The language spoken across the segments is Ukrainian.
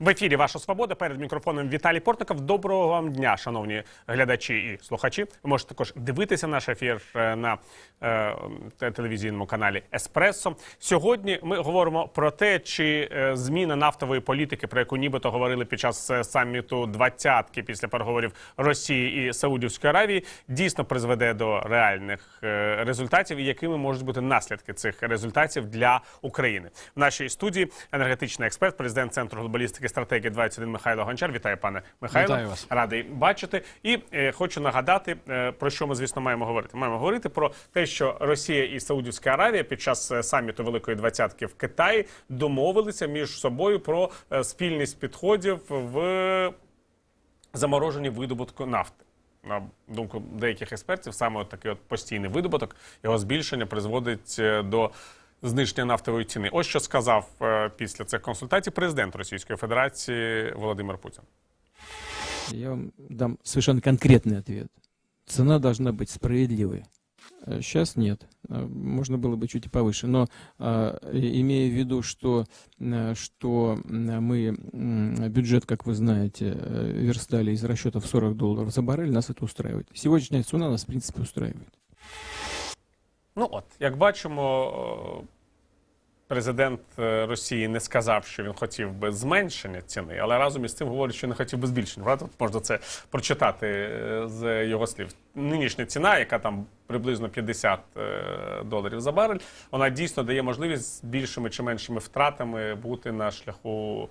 В ефірі Ваша Свобода перед мікрофоном Віталій Портников. Доброго вам дня, шановні глядачі і слухачі. Ви можете також дивитися наш ефір е, на е, телевізійному каналі Еспресо. Сьогодні ми говоримо про те, чи е, зміна нафтової політики, про яку нібито говорили під час е, саміту двадцятки після переговорів Росії і Саудівської Аравії, дійсно призведе до реальних результатів, і якими можуть бути наслідки цих результатів для України. В нашій студії енергетичний експерт, президент центру глобалістики стратегії 21 Михайло Гончар. Вітаю, пане Михайло. Вітаю вас. Радий бачити. І е, хочу нагадати, е, про що ми, звісно, маємо говорити. Маємо говорити про те, що Росія і Саудівська Аравія під час е, саміту Великої Двадцятки в Китаї домовилися між собою про е, спільність підходів в замороженні видобутку нафти. На думку деяких експертів, саме от такий от постійний видобуток, його збільшення призводить е, до зниження нафтової ціни. Ось що сказав після цих консультацій президент Російської Федерації Володимир Путін. Я вам дам совершенно конкретный ответ. Цена должна быть справедливой. Сейчас нет. Э, Можно было бы чуть и повыше. Но а, и- имея в виду, что, э, что м, мы м, бюджет, как вы знаете, э, верстали из расчетов 40 долларов за баррель, нас это устраивает. Сегодняшняя цена нас, в принципе, устраивает. Ну от, як бачимо, е, президент е, Росії не сказав, що він хотів би зменшення ціни, але разом із цим говорить, що не хотів би збільшення. Правда? Можна це прочитати е, з його слів. Нинішня ціна, яка там приблизно 50 е, доларів за барель, вона дійсно дає можливість з більшими чи меншими втратами бути на шляху.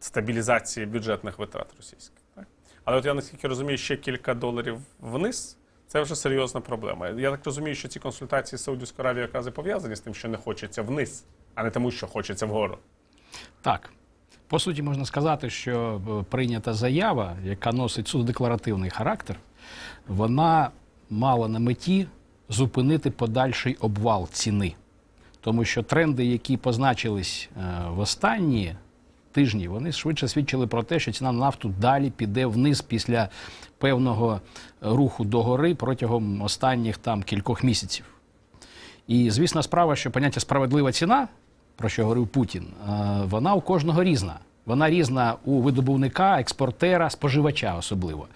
Стабілізації бюджетних витрат російських. Так? Але от я наскільки розумію, ще кілька доларів вниз. Це вже серйозна проблема. Я так розумію, що ці консультації з Саудівською Аравією якраз і пов'язані з тим, що не хочеться вниз, а не тому, що хочеться вгору. Так. По суті, можна сказати, що е, прийнята заява, яка носить суто декларативний характер, вона мала на меті зупинити подальший обвал ціни. Тому що тренди, які позначились е, в останні тижні, вони швидше свідчили про те, що ціна на нафту далі піде вниз після певного руху догори протягом останніх там кількох місяців. І звісна справа, що поняття справедлива ціна, про що говорив Путін, е, вона у кожного різна. Вона різна у видобувника, експортера, споживача особливо.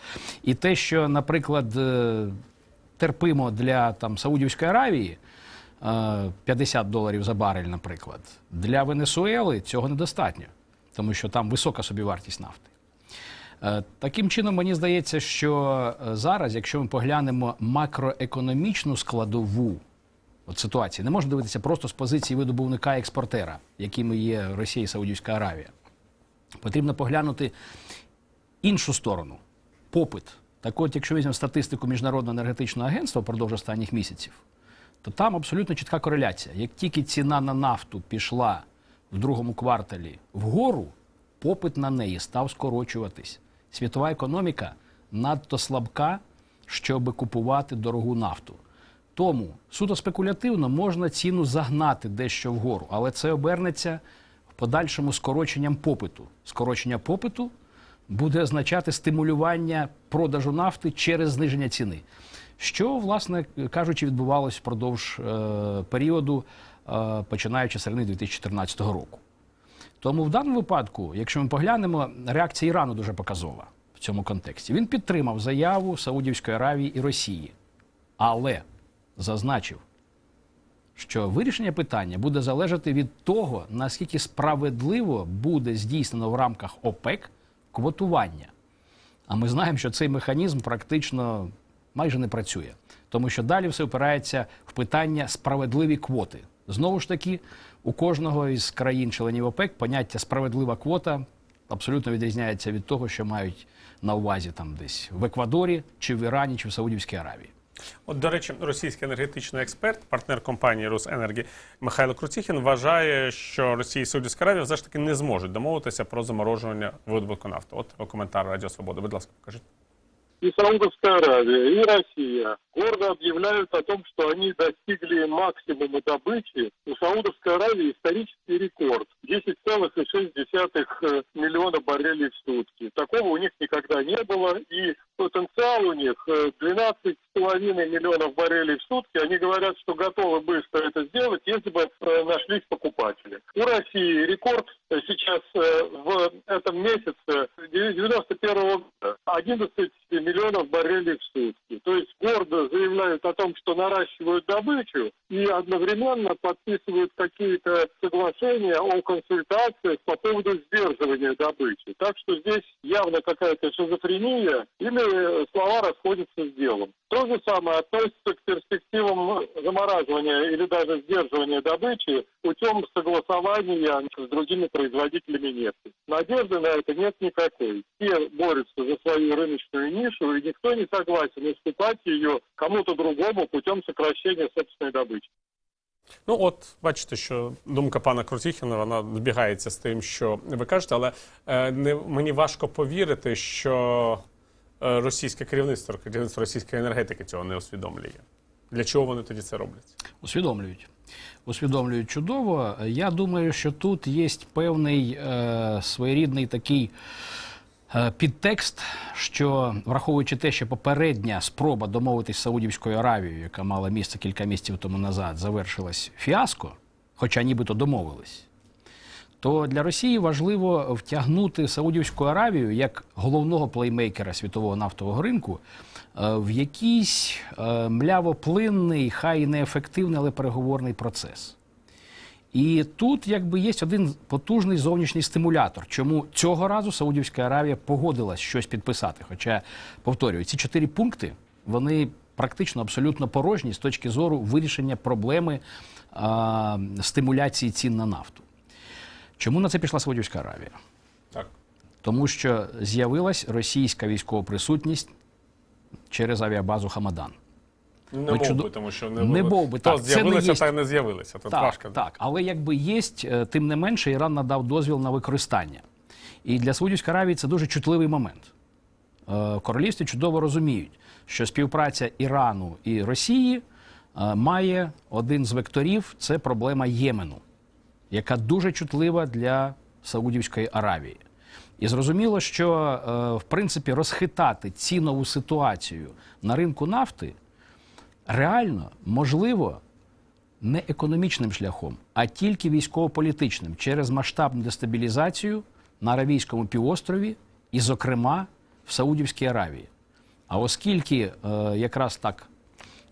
І те, що, наприклад, е, терпимо для там, Саудівської Аравії е, 50 доларів за барель, наприклад, для Венесуели цього недостатньо, тому що там висока собівартість нафти. Е, Таким чином, мені здається, що е, зараз, якщо ми поглянемо макроекономічну складову от ситуації, не можна дивитися просто з позиції видобувника експортера, якими є Росія і Саудівська Аравія. Потрібно поглянути іншу сторону попит. Так от, якщо візьмемо статистику Міжнародного енергетичного агентства впродовж останніх місяців, то там абсолютно чітка кореляція. Як тільки ціна на нафту пішла в другому кварталі вгору, попит на неї став скорочуватись. Світова економіка надто слабка, щоб купувати дорогу нафту. Тому суто спекулятивно можна ціну загнати дещо вгору, але це обернеться в подальшому скороченням попиту. Скорочення попиту буде означати стимулювання продажу нафти через зниження ціни. Що, власне кажучи, відбувалось впродовж е, періоду, починаючи з середини 2014 року. Тому в даному випадку, якщо ми поглянемо, реакція Ірану дуже показова в цьому контексті. Він підтримав заяву Саудівської Аравії і Росії, але зазначив, що вирішення питання буде залежати від того, наскільки справедливо буде здійснено в рамках ОПЕК квотування. А ми знаємо, що цей механізм практично майже не працює, тому що далі все опирається в питання справедливі квоти. Знову ж таки, у кожного із країн-членів ОПЕК поняття справедлива квота абсолютно відрізняється від того, що мають на увазі там десь в Еквадорі, чи в Ірані, чи в Саудівській Аравії. От, до речі, російський енергетичний експерт, партнер компанії Росенергі Михайло Круціхін вважає, що Росія і Саудівська Аравія все ж таки не зможуть домовитися про заморожування видобутку нафти. От коментар Радіо Свобода. Будь ласка, покажіть. И Саудовская Аравия, и Россия гордо объявляют о том, что они достигли максимума добычи. У Саудовской Аравии исторический рекорд – 10,6 миллиона баррелей в сутки. Такого у них никогда не было, и потенциал у них э, 12,5 миллионов баррелей в сутки. Они говорят, что готовы быстро это сделать, если бы э, нашлись покупатели. У России рекорд э, сейчас э, в этом месяце 91 года 11 миллионов баррелей в сутки. То есть гордо заявляют о том, что наращивают добычу и одновременно подписывают какие-то соглашения о консультациях по поводу сдерживания добычи. Так что здесь явно какая-то шизофрения или слова расходятся с делом. То же самое относится к перспективам замораживания или даже сдерживания добычи путем согласования с другими производителями нефти. Надежды на это нет никакой. Все борются за свою рыночную нишу, и никто не согласен уступать ее кому-то другому путем сокращения собственной добычи. Ну, от бачите, що думка пана Крутіхіна вона збігається з тим, що ви кажете, але е, не, мені важко повірити, що е, російське керівництво, керівництво російської енергетики цього не усвідомлює. Для чого вони тоді це роблять? Усвідомлюють. Усвідомлюють чудово. Я думаю, що тут є певний е, своєрідний такий е, підтекст, що враховуючи те, що попередня спроба домовитись з Саудівською Аравією, яка мала місце кілька місяців тому назад, завершилась фіаско, хоча нібито домовились, то для Росії важливо втягнути Саудівську Аравію як головного плеймейкера світового нафтового ринку е, в якийсь е, млявоплинний, хай і неефективний, але переговорний процес. І тут якби є один потужний зовнішній стимулятор, чому цього разу Саудівська Аравія погодилась щось підписати. Хоча, повторюю, ці чотири пункти вони практично абсолютно порожні з точки зору вирішення проблеми а, стимуляції цін на нафту. Чому на це пішла Саудівська Аравія? Так. Тому що з'явилась російська військова присутність через авіабазу Хамадан. Не Ви мов чудо- би, тому що не, Не було. мов би, То так, це не з'явилися, та й не з'явилися. Так, важко. так, але якби є, е, тим не менше, Іран надав дозвіл на використання. І для Саудівської Аравії це дуже чутливий момент. Е, В королівстві чудово розуміють, що співпраця Ірану і Росії е, має один з векторів це проблема Ємену, яка дуже чутлива для Саудівської Аравії. І зрозуміло, що е, в принципі розхитати цінову ситуацію на ринку нафти реально можливо не економічним шляхом, а тільки військово-політичним через масштабну дестабілізацію на Аравійському півострові і, зокрема, в Саудівській Аравії. А оскільки е, якраз так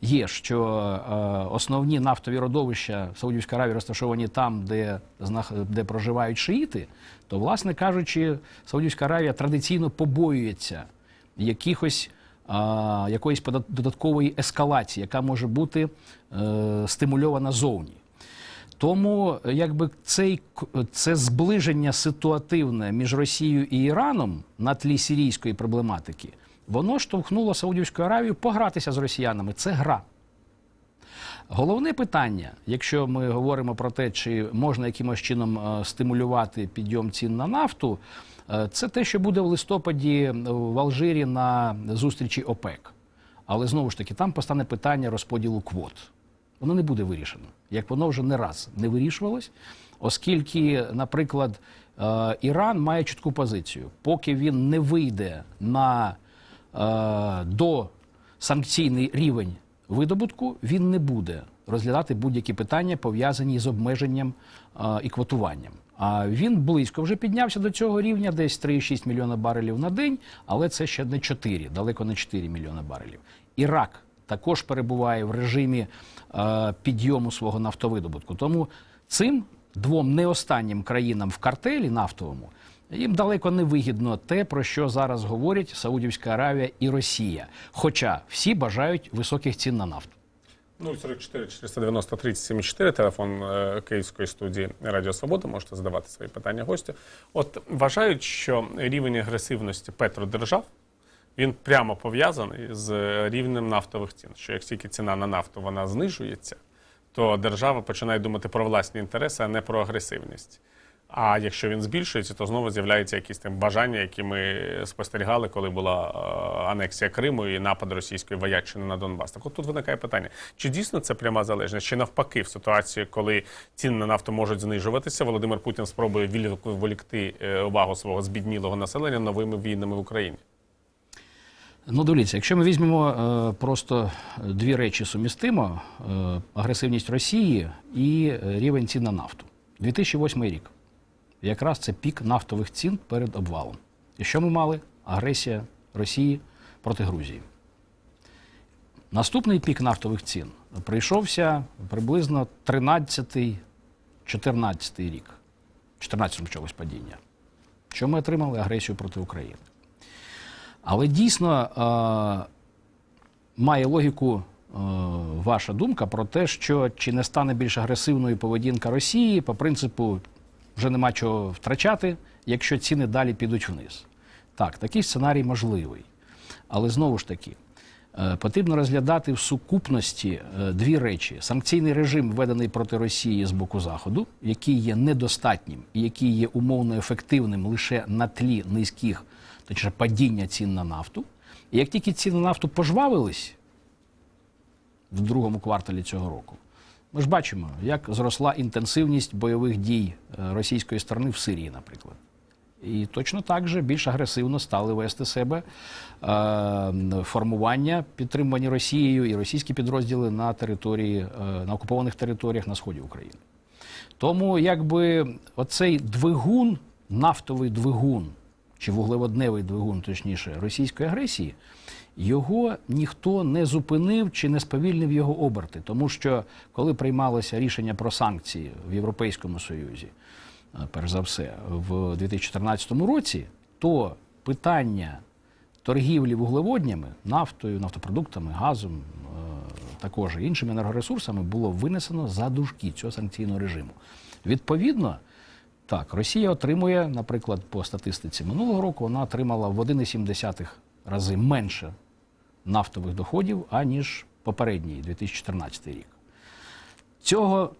є, що е, основні нафтові родовища в Саудівській Аравії розташовані там, де, де проживають шиїти, то, власне кажучи, Саудівська Аравія традиційно побоюється якихось якоїсь подат- додаткової ескалації, яка може бути е, стимульована зовні. Тому е, якби цей, це зближення ситуативне між Росією і Іраном на тлі сирійської проблематики, воно штовхнуло Саудівську Аравію погратися з росіянами. Це гра. Головне питання, якщо ми говоримо про те, чи можна якимось чином е, стимулювати підйом цін на нафту, е, це те, що буде в листопаді е, в Алжирі на зустрічі ОПЕК. Але знову ж таки, там постане питання розподілу квот. Воно не буде вирішено, як воно вже не раз не вирішувалось, оскільки, наприклад, Іран має чітку позицію. Поки він не вийде на до санкційний рівень видобутку, він не буде розглядати будь-які питання, пов'язані з обмеженням е, і квотуванням. А він близько вже піднявся до цього рівня, десь 3,6 мільйона барелів на день, але це ще не 4, далеко не 4 мільйона барелів. Ірак також перебуває в режимі е, підйому свого нафтовидобутку. Тому цим двом не останнім країнам в картелі нафтовому їм далеко не вигідно те, про що зараз говорять Саудівська Аравія і Росія. Хоча всі бажають високих цін на нафту. 044 490 3074, телефон е, Київської студії Радіо Свобода. Можете задавати свої питання гостю. От вважають, що рівень агресивності петродержав він прямо пов'язаний з рівнем нафтових цін. Що як тільки ціна на нафту вона знижується, то держава починає думати про власні інтереси, а не про агресивність. А якщо він збільшується, то знову з'являються якісь там бажання, які ми спостерігали, коли була е, анексія Криму і напад російської вояччини на Донбас. Так от тут виникає питання: чи дійсно це пряма залежність, чи навпаки, в ситуації, коли ціни на нафту можуть знижуватися, Володимир Путін спробує відволікти е, увагу свого збіднілого населення новими війнами в Україні? Ну, дивіться, якщо ми візьмемо е, просто дві речі сумістимо: е, агресивність Росії і е, рівень цін на нафту. 2008 рік. Якраз це пік нафтових цін перед обвалом. І що ми мали? Агресія Росії проти Грузії. Наступний пік нафтових цін прийшовся приблизно 13-14 рік. 14 почалось падіння. Що ми отримали? Агресію проти України. Але дійсно е, має логіку е, ваша думка про те, що чи не стане більш агресивною поведінка Росії по принципу вже нема чого втрачати, якщо ціни далі підуть вниз. Так, такий сценарій можливий. Але знову ж таки, е, потрібно розглядати в сукупності е, дві речі: санкційний режим, введений проти Росії з боку Заходу, який є недостатнім і який є умовно ефективним лише на тлі низьких, точніше падіння цін на нафту. І як тільки ціни на нафту пожвавились в другому кварталі цього року, ми ж бачимо, як зросла інтенсивність бойових дій е, російської сторони в Сирії, наприклад. І точно так же більш агресивно стали вести себе е, формування, підтримувані Росією і російські підрозділи на території, е, на окупованих територіях на сході України. Тому якби оцей двигун, нафтовий двигун, чи вуглеводневий двигун, точніше, російської агресії, його ніхто не зупинив чи не сповільнив його оберти. Тому що коли приймалося рішення про санкції в Європейському Союзі, е, перш за все, в 2014 році, то питання торгівлі вуглеводнями, нафтою, нафтопродуктами, газом, е, також іншими енергоресурсами було винесено за дужки цього санкційного режиму. Відповідно, так, Росія отримує, наприклад, по статистиці минулого року, вона отримала в 1,7 рази менше нафтових доходів, аніж попередній 2014 рік. Цього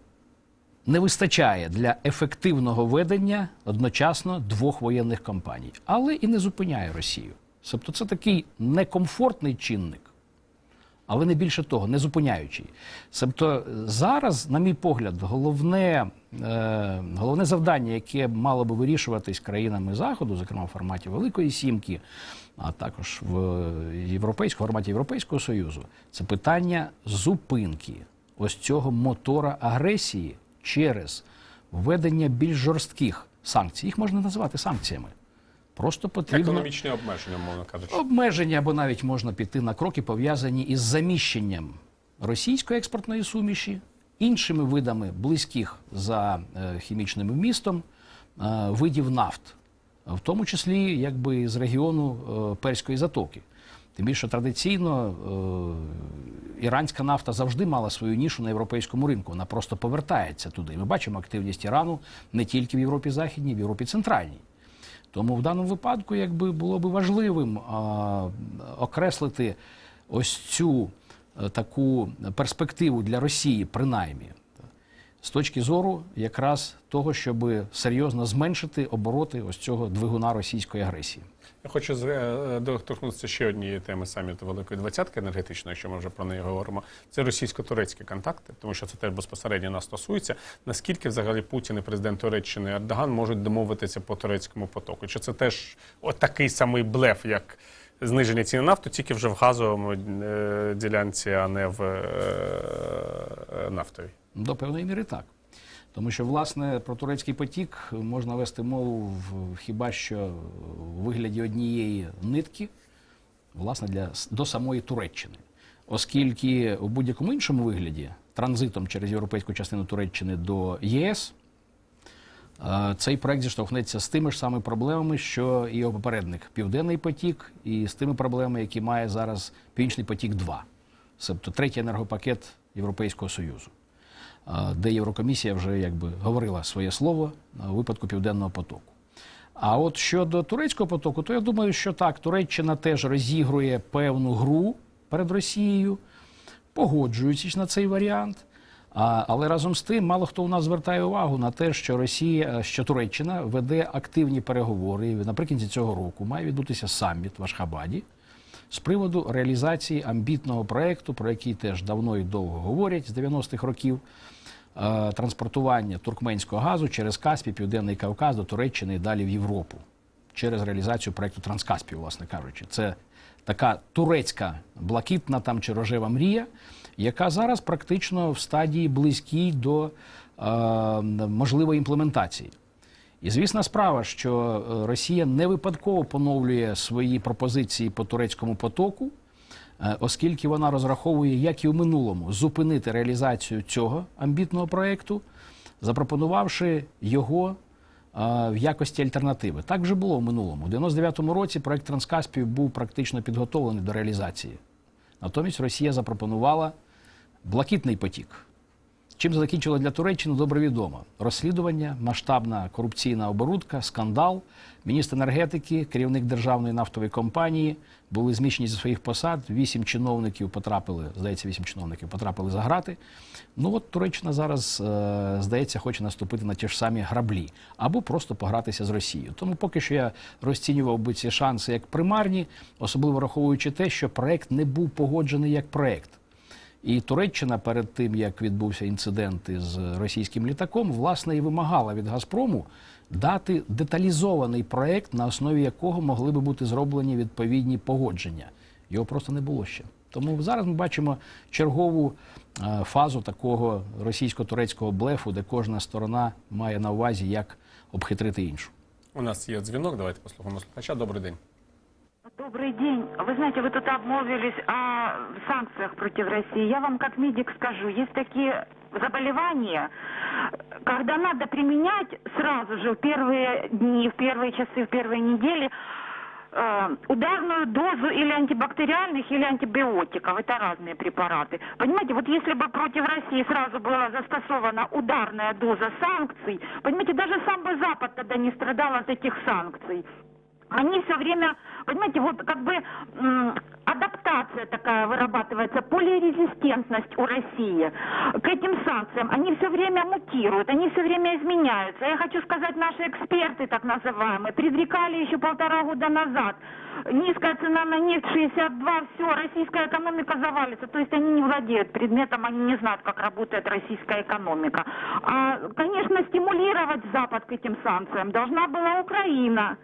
не вистачає для ефективного ведення одночасно двох воєнних кампаній, але і не зупиняє Росію. Тобто це такий некомфортний чинник, але не більше того, не зупиняючий. Тобто зараз, на мій погляд, головне, е, головне завдання, яке мало би вирішуватись країнами Заходу, зокрема в форматі Великої Сімки, а також в європейському форматі Європейського Союзу, це питання зупинки ось цього мотора агресії через введення більш жорстких санкцій. Їх можна називати санкціями. Просто потрібно Економічні обмеження, мовно кажучи. обмеження, або навіть можна піти на кроки, пов'язані із заміщенням російської експортної суміші, іншими видами близьких за е, хімічним вмістом е, видів нафт, в тому числі якби з регіону е, Перської затоки. Тим більше традиційно іранська нафта завжди мала свою нішу на європейському ринку. Вона просто повертається туди. Ми бачимо активність Ірану не тільки в Європі Західній, в Європі Центральній. Тому в даному випадку якби було би важливим а, окреслити ось цю а, таку перспективу для Росії, принаймні, з точки зору якраз того, щоб серйозно зменшити обороти ось цього двигуна російської агресії. Я хочу е, доторкнутися ще однієї теми саміту Великої Двадцятки енергетичної, якщо ми вже про неї говоримо. Це російсько-турецькі контакти, тому що це теж безпосередньо нас стосується. Наскільки взагалі Путін і президент Туреччини Ердоган можуть домовитися по турецькому потоку? Чи це теж от такий самий блеф, як зниження ціни нафту, тільки вже в газовому е, ділянці, а не в е, нафтовій? До певної міри так. Тому що, власне, про турецький потік можна вести мову в, хіба що в вигляді однієї нитки, власне, для, до самої Туреччини. Оскільки у будь-якому іншому вигляді, транзитом через європейську частину Туреччини до ЄС, е, цей проект зіштовхнеться з тими ж самими проблемами, що і його попередник Південний потік, і з тими проблемами, які має зараз Північний потік 2 тобто третій енергопакет Європейського Союзу де Єврокомісія вже якби говорила своє слово а, у випадку Південного потоку. А от щодо турецького потоку, то я думаю, що так, Туреччина теж розігрує певну гру перед Росією, погоджуючись на цей варіант. Але разом з тим, мало хто у нас звертає увагу на те, що Росія, що Туреччина веде активні переговори. Наприкінці цього року має відбутися саміт в Ашхабаді з приводу реалізації амбітного проекту, про який теж давно і довго говорять з 90-х років. е, Транспортування туркменського газу через Каспій, Південний Кавказ до Туреччини і далі в Європу через реалізацію проекту Транскаспію, власне кажучи. Це така турецька блакитна там чи рожева мрія, яка зараз практично в стадії близькій до можливої імплементації. І звісна справа, що е, Росія не випадково поновлює свої пропозиції по турецькому потоку, е, оскільки вона розраховує, як і в минулому, зупинити реалізацію цього амбітного проєкту, запропонувавши його е, в якості альтернативи. Так вже було в минулому. У 99-му році проект Транскаспію був практично підготовлений до реалізації. Натомість Росія запропонувала блакитний потік. Чим це закінчило для Туреччини, добре відомо. Розслідування, масштабна корупційна оборудка, скандал. Міністр енергетики, керівник державної нафтової компанії були зміщені зі своїх посад. Вісім чиновників потрапили, здається, вісім чиновників потрапили за грати. Ну от Туреччина зараз, е, здається, хоче наступити на ті ж самі граблі або просто погратися з Росією. Тому поки що я розцінював би ці шанси як примарні, особливо враховуючи те, що проект не був погоджений як проект. І Туреччина перед тим, як відбувся інцидент із російським літаком, власне і вимагала від Газпрому дати деталізований проект, на основі якого могли би бути зроблені відповідні погодження. Його просто не було ще. Тому зараз ми бачимо чергову е, фазу такого російсько-турецького блефу, де кожна сторона має на увазі, як обхитрити іншу. У нас є дзвінок. Давайте послухаємо слухача. Добрий день. Добрый день. Вы знаете, вы тут обмолвились о санкциях против России. Я вам как медик скажу, есть такие заболевания, когда надо применять сразу же в первые дни, в первые часы, в первые недели э, ударную дозу или антибактериальных, или антибиотиков. Это разные препараты. Понимаете, вот если бы против России сразу была застосована ударная доза санкций, понимаете, даже сам бы Запад тогда не страдал от этих санкций они все время, понимаете, вот как бы адаптация такая вырабатывается, полирезистентность у России к этим санкциям. Они все время мутируют, они все время изменяются. Я хочу сказать, наши эксперты, так называемые, предрекали еще полтора года назад. Низкая цена на нефть 62, все, российская экономика завалится. То есть они не владеют предметом, они не знают, как работает российская экономика. А, конечно, стимулировать Запад к этим санкциям должна была Украина.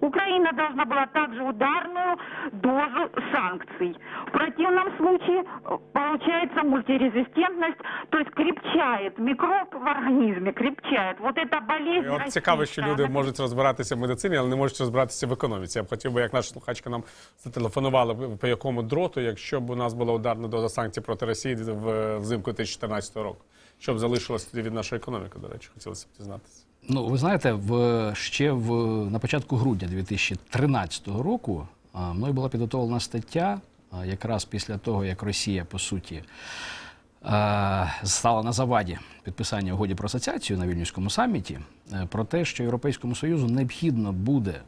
Украина должна была также ударную дозу санкций. В противном случае э, получается мультирезистентность, то есть крепчает микроб в организме, крепчает. Вот эта болезнь От цікаво, що российская, люди она- можуть розбиратися в медицині, але не можуть розбиратися в економіці. Я б хотів би, як наша слухачка нам зателефонувала, б, по якому дроту, якщо б у нас була ударна доза санкцій проти Росії в взимку 2014 року. Що б залишилось від нашої економіки, до речі, хотілося б дізнатися. Ну, ви знаєте, в ще в на початку грудня 2013 року мною була підготовлена стаття, якраз після того, як Росія по суті стала на заваді підписання угоді про асоціацію на вільнюському саміті, е, про те, що Європейському Союзу необхідно буде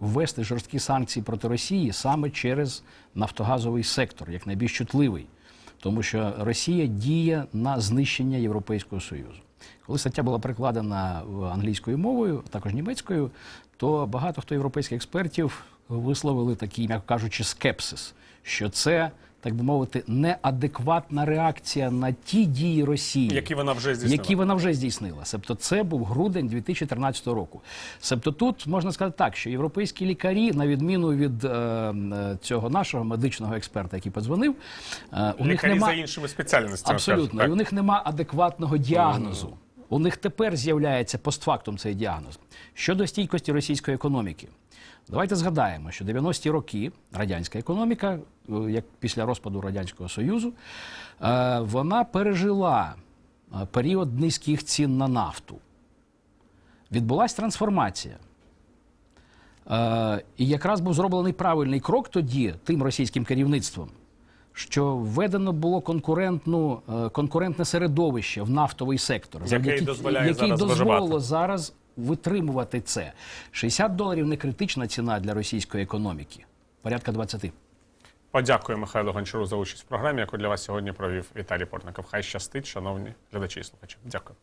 ввести жорсткі санкції проти Росії саме через нафтогазовий сектор, як найбільш чутливий тому що Росія діє на знищення Європейського Союзу. Коли стаття була прикладена англійською мовою, також німецькою, то багато хто європейських експертів висловили такий, м'яко кажучи, скепсис, що це, так би мовити, неадекватна реакція на ті дії Росії, Які вона вже здійснила. які вона вже здійснила. Себто це був грудень 2013 року. Себто тут можна сказати так, що європейські лікарі, на відміну від е, е, цього нашого медичного експерта, який подзвонив, е, у них нема за іншими спеціальностями. абсолютно, скажімо і у них нема адекватного діагнозу. У них тепер з'являється постфактум цей діагноз. Щодо стійкості російської економіки, давайте згадаємо, що 90-ті роки радянська економіка, е, як після розпаду Радянського Союзу, е, вона пережила е, період низьких цін на нафту. Відбулась трансформація. І якраз був зроблений правильний крок тоді тим російським керівництвом, що введено було конкурентну, е, конкурентне середовище в нафтовий сектор, який дозволяє який зараз дозволило виживати. зараз витримувати це. 60 доларів не критична ціна для російської економіки, порядка 20. Подякую Михайлу Гончару за участь в програмі, яку для вас сьогодні провів Віталій Портников. Хай щастить, шановні глядачі і слухачі. Дякую.